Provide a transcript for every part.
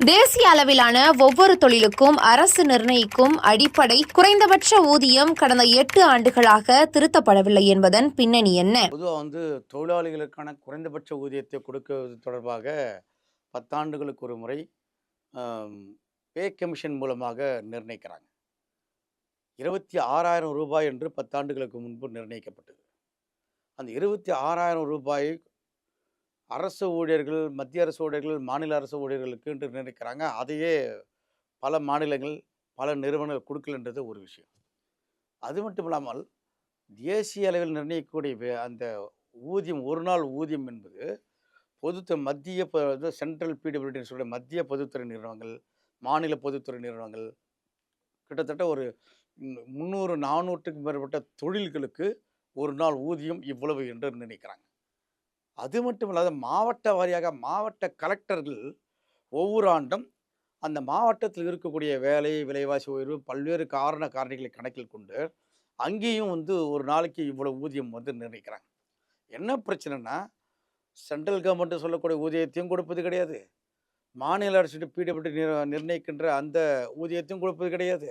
தேசிய அளவிலான ஒவ்வொரு தொழிலுக்கும் அரசு நிர்ணயிக்கும் அடிப்படை குறைந்தபட்ச ஊதியம் கடந்த எட்டு ஆண்டுகளாக திருத்தப்படவில்லை என்பதன் பின்னணி என்ன? பொதுவாக வந்து தொழிலாளிகளுக்கான குறைந்தபட்ச ஊதியத்தை கொடுக்கிறது தொடர்பாக பத்தாண்டுகளுக்கு ஒரு முறை பே கமிஷன் மூலமாக நிர்ணயிக்கிறாங்க. இருபத்தி ஆறாயிரம் ரூபாய் என்று பத்தாண்டுகளுக்கு முன்பு நிர்ணயிக்கப்பட்டது. அந்த இருபத்தி ஆறாயிரம் ரூபாயை அரசு ஊழியர்கள் மத்திய அரசு ஊழியர்கள் மாநில அரசு ஊழியர்களுக்கு என்று நினைக்கிறாங்க. அதையே பல மாநிலங்கள் பல நிறுவனங்கள் கொடுக்கலன்றது ஒரு விஷயம். அது மட்டும் இல்லாமல் தேசிய அளவில் நிர்ணயிக்கக்கூடிய அந்த ஊதியம் ஒரு நாள் ஊதியம் என்பது பொது மத்திய ப- சென்ட்ரல் பிடபிள்யூடின்னு சொல்கிற மத்திய பொதுத்துறை நிறுவனங்கள் மாநில பொதுத்துறை நிறுவனங்கள் கிட்டத்தட்ட ஒரு முந்நூறு நானூற்றுக்கும் மேற்பட்ட தொழில்களுக்கு ஒரு நாள் ஊதியம் இவ்வளவு என்று நினைக்கிறாங்க. அது மட்டும் இல்லாத மாவட்ட வாரியாக மாவட்ட கலெக்டர்கள் ஒவ்வொரு ஆண்டும் அந்த மாவட்டத்தில் இருக்கக்கூடிய வேலை விலைவாசி உயர்வு பல்வேறு காரண காரணிகளை கணக்கில் கொண்டு அங்கேயும் வந்து ஒரு நாளைக்கு இவ்வளோ ஊதியம் வந்து நிர்ணயிக்கிறாங்க. என்ன பிரச்சனைனா சென்ட்ரல் கவர்மெண்ட்டு சொல்லக்கூடிய ஊதியத்தையும் கொடுப்பது கிடையாது. மாநில அரசு பிடபிள்யூ நிர்ணயிக்கின்ற அந்த ஊதியத்தையும் கொடுப்பது கிடையாது.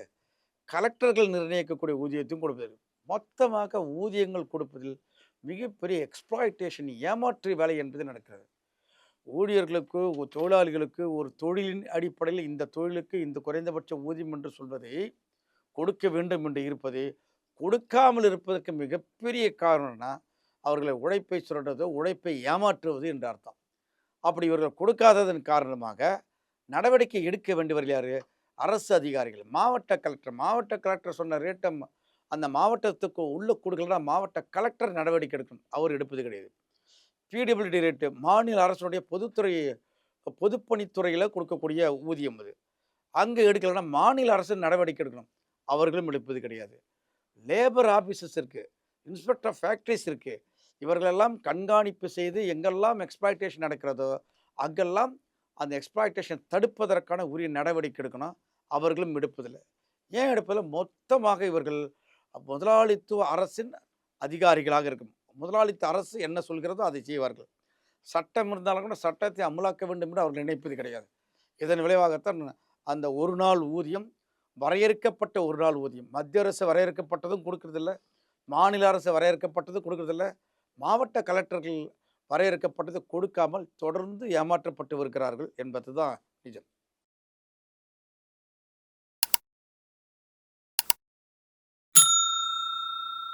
கலெக்டர்கள் நிர்ணயிக்கக்கூடிய ஊதியத்தையும் கொடுப்பது மொத்தமாக ஊதியங்கள் கொடுப்பதில் மிகப்பெரிய எக்ஸ்ப்ளாய்டேஷன் ஏமாற்று வேலை என்பது நடக்கிறது. ஊழியர்களுக்கு ஒரு தொழிலாளிகளுக்கு ஒரு தொழிலின் அடிப்படையில் இந்த தொழிலுக்கு இந்த குறைந்தபட்ச ஊதியம் என்று சொல்வதை கொடுக்க வேண்டும் என்று இருப்பது கொடுக்காமல் இருப்பதற்கு மிகப்பெரிய காரணம்னா அவர்களை உழைப்பை சுரண்டுவது உழைப்பை ஏமாற்றுவது என்று அர்த்தம். அப்படி இவர்கள் கொடுக்காததன் காரணமாக நடவடிக்கை எடுக்க வேண்டியவர்கள் யார்? அரசு அதிகாரிகள். மாவட்ட கலெக்டர் மாவட்ட கலெக்டர் சொன்ன ரேட்டை அந்த மாவட்டத்துக்கு உள்ள கொடுக்கலன்னா மாவட்ட கலெக்டர் நடவடிக்கை எடுக்கணும். அவர் எடுப்பது கிடையாது. பிடபிள்யூடி ரேட்டு மாநில அரசுடைய பொதுத்துறை பொதுப்பணித்துறையில் கொடுக்கக்கூடிய ஊதியம் அது. அங்கே எடுக்கலைன்னா மாநில அரசு நடவடிக்கை எடுக்கணும். அவர்களும் எடுப்பது கிடையாது. லேபர் ஆஃபீஸஸ் இருக்குது இன்ஸ்பெக்டர் ஃபேக்ட்ரிஸ் இருக்குது இவர்களெல்லாம் கண்காணிப்பு செய்து எங்கெல்லாம் எக்ஸ்பிளாய்டேஷன் நடக்கிறதோ அங்கெல்லாம் அந்த எக்ஸ்பிளாய்டேஷன் தடுப்பதற்கான உரிய நடவடிக்கை எடுக்கணும். அவர்களும் எடுப்பதில்லை. ஏன் எடுப்பதில்லை? மொத்தமாக இவர்கள் முதலாளித்துவ அரசின் அதிகாரிகளாக இருக்கும். முதலாளித்துவ அரசு என்ன சொல்கிறதோ அதை செய்வார்கள். சட்டம் இருந்தாலும் கூட சட்டத்தை அமலாக்க வேண்டும் என்று அவர்கள் நினைப்பது கிடையாது. இதன் விளைவாகத்தான் அந்த ஒரு நாள் ஊதியம் வரையறுக்கப்பட்ட ஒரு நாள் ஊதியம் மத்திய அரசு வரையறுக்கப்பட்டதும் கொடுக்கறதில்ல மாநில அரசு வரையறுக்கப்பட்டதும் கொடுக்கறதில்ல மாவட்ட கலெக்டர்கள் வரையறுக்கப்பட்டது கொடுக்காமல் தொடர்ந்து ஏமாற்றப்பட்டு வருகிறார்கள் என்பது தான் நிஜம்.